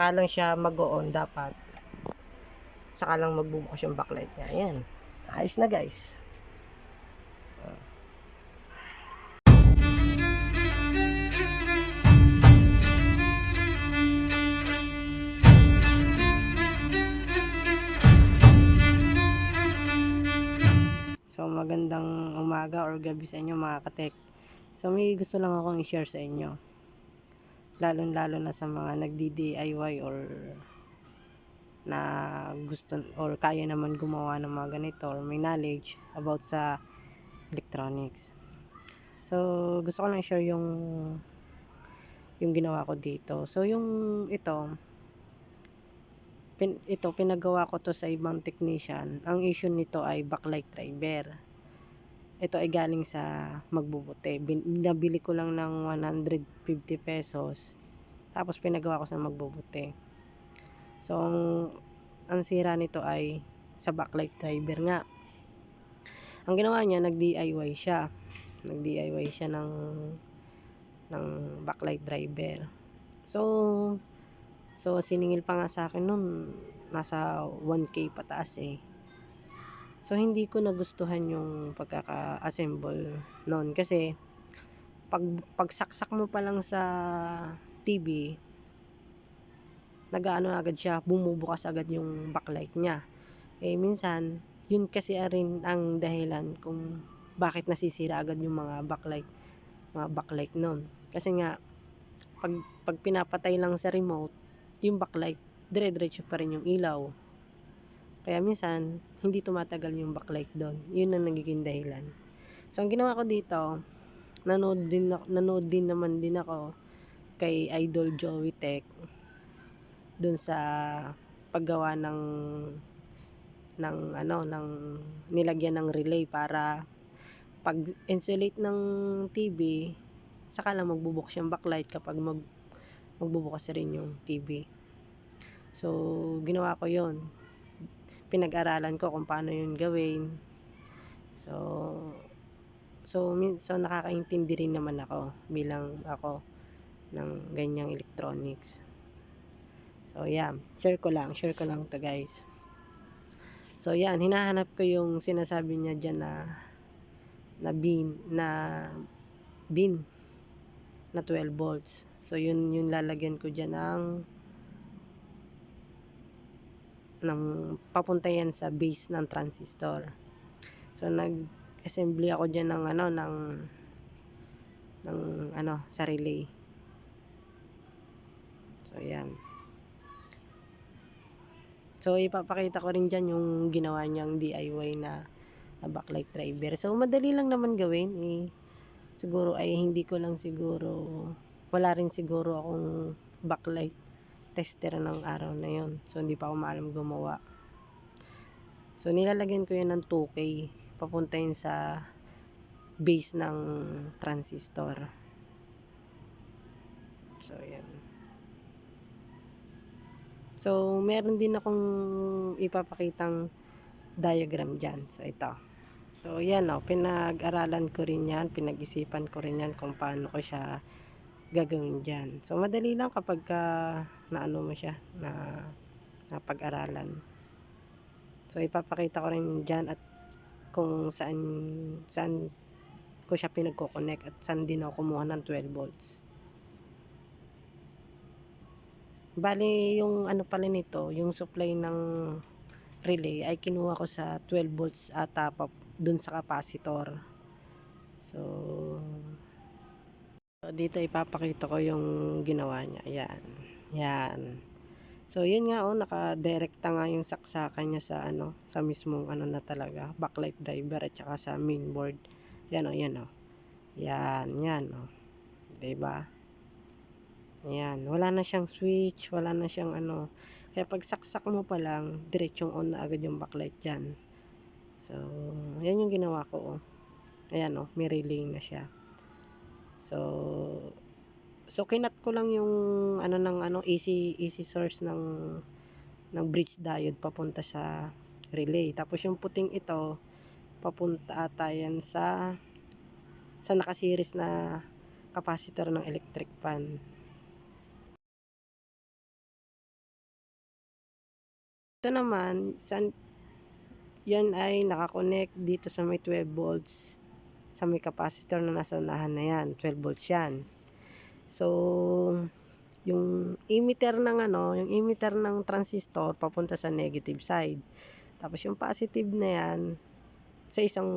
saka lang siya mag-on dapat. Saka lang magbubukas yung backlight niya. Ayan. Ayos na guys. So magandang umaga or gabi sa inyo mga katek. So may gusto lang akong i-share sa inyo. Lalo lalo na sa mga nagdi-DIY or na gusto or kaya naman gumawa ng mga ganito or may knowledge about sa electronics. So gusto ko lang i-share yung yung ginawa ko dito. So yung ito pin, ito pinagawa ko to sa ibang technician. Ang issue nito ay backlight driver. Ito ay galing sa magbubuti. Bin, nabili ko lang ng 150 pesos. Tapos pinagawa ko sa magbubuti. So ang, ang sira nito ay sa backlight driver nga. Ang ginawa niya nag-DIY siya. Nag-DIY siya ng ng backlight driver. So So, siningil pa nga sa akin nun, nasa 1K pataas eh. So, hindi ko nagustuhan yung pagkaka-assemble noon kasi pag pagsaksak mo pa lang sa TV, nagaano agad siya, bumubukas agad yung backlight niya. Eh, minsan, yun kasi rin ang dahilan kung bakit nasisira agad yung mga backlight, mga backlight noon. Kasi nga, pag, pag pinapatay lang sa remote, yung backlight, dire-diretso pa rin yung ilaw. Kaya minsan, hindi tumatagal yung backlight doon. Yun ang nagiging dahilan. So, ang ginawa ko dito, nanood din, nanood din naman din ako kay Idol Joey Tech doon sa paggawa ng ng ano ng nilagyan ng relay para pag insulate ng TV saka lang magbubukas yung backlight kapag mag magbubukas rin yung TV. So, ginawa ko yon Pinag-aralan ko kung paano yun gawin. So, so, so nakakaintindi rin naman ako bilang ako ng ganyang electronics. So, yan. Share ko lang. Share ko lang to guys. So, yan. Hinahanap ko yung sinasabi niya dyan na na bin na bin na 12 volts. So, yun yung lalagyan ko dyan ng ng papunta yan sa base ng transistor. So, nag-assembly ako dyan ng ano, ng ng ano, sa relay. So, yan. So, ipapakita ko rin dyan yung ginawa niyang DIY na, na backlight driver. So, madali lang naman gawin. Eh, siguro ay hindi ko lang siguro wala rin siguro akong backlight tester ng araw na yon so hindi pa ako maalam gumawa so nilalagyan ko yan ng 2K papunta yun sa base ng transistor so yan so meron din akong ipapakitang diagram dyan so ito So, yan o. Oh, pinag-aralan ko rin yan. Pinag-isipan ko rin yan kung paano ko siya gagawin dyan. So, madali lang kapag ka, naano mo siya, na napag-aralan. So, ipapakita ko rin dyan at kung saan, saan ko siya pinagko-connect at saan din ako kumuha ng 12 volts. Bali, yung ano pala nito, yung supply ng relay ay kinuha ko sa 12 volts at top up dun sa capacitor so dito ipapakita ko yung ginawa niya yan yan so yun nga oh naka-direkta nga yung saksakan niya sa ano sa mismong ano na talaga backlight driver at saka sa mainboard yan oh yan oh yan yan oh ba diba? yan wala na siyang switch wala na siyang ano kaya pag saksak mo pa lang diretsong on na agad yung backlight dyan So, yan yung ginawa ko. Oh. Ayan oh, may relay na siya. So, so kinat ko lang yung ano ng ano easy easy source ng ng bridge diode papunta sa relay. Tapos yung puting ito papunta ata yan sa sa nakasiris na capacitor ng electric fan. Ito naman, san, yan ay nakakonect dito sa may 12 volts sa may capacitor na nasa unahan na yan. 12 volts yan. So, yung emitter ng ano, yung emitter ng transistor papunta sa negative side. Tapos yung positive na yan sa isang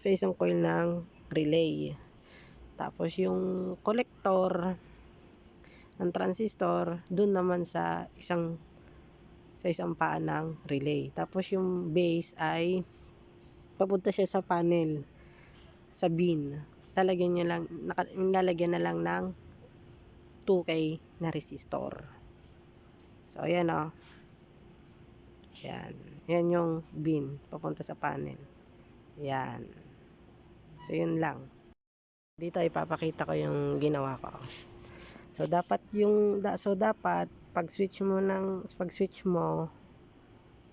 sa isang coil ng relay. Tapos yung collector ng transistor dun naman sa isang sa isang paa ng relay. Tapos yung base ay papunta siya sa panel sa bin. Lalagyan niya lang naka, lalagyan na lang ng 2K na resistor. So ayan oh. Yan. Yan yung bin papunta sa panel. Yan. So yun lang. Dito ipapakita ko yung ginawa ko. So dapat yung da, so dapat pag switch mo ng pag switch mo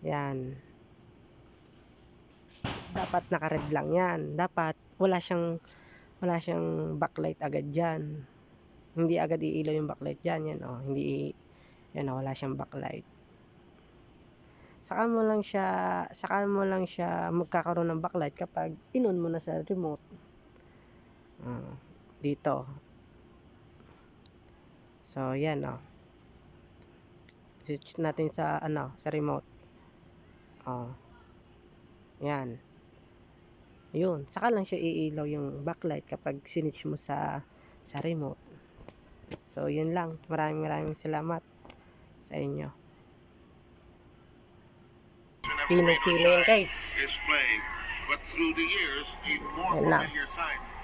yan dapat naka-red lang yan. Dapat wala siyang wala siyang backlight agad diyan. Hindi agad iilaw yung backlight diyan yan oh. Hindi yan oh, wala siyang backlight. Saka mo lang siya saka mo lang siya magkakaroon ng backlight kapag inon mo na sa remote. Ah, dito. So, yan oh. Switch natin sa ano, sa remote. Oh. Yan. Yun, saka lang siya iilaw yung backlight kapag sinitch mo sa sa remote. So, yun lang. Maraming maraming salamat sa inyo. Pino-pino yan guys. but through the years, a more familiar sight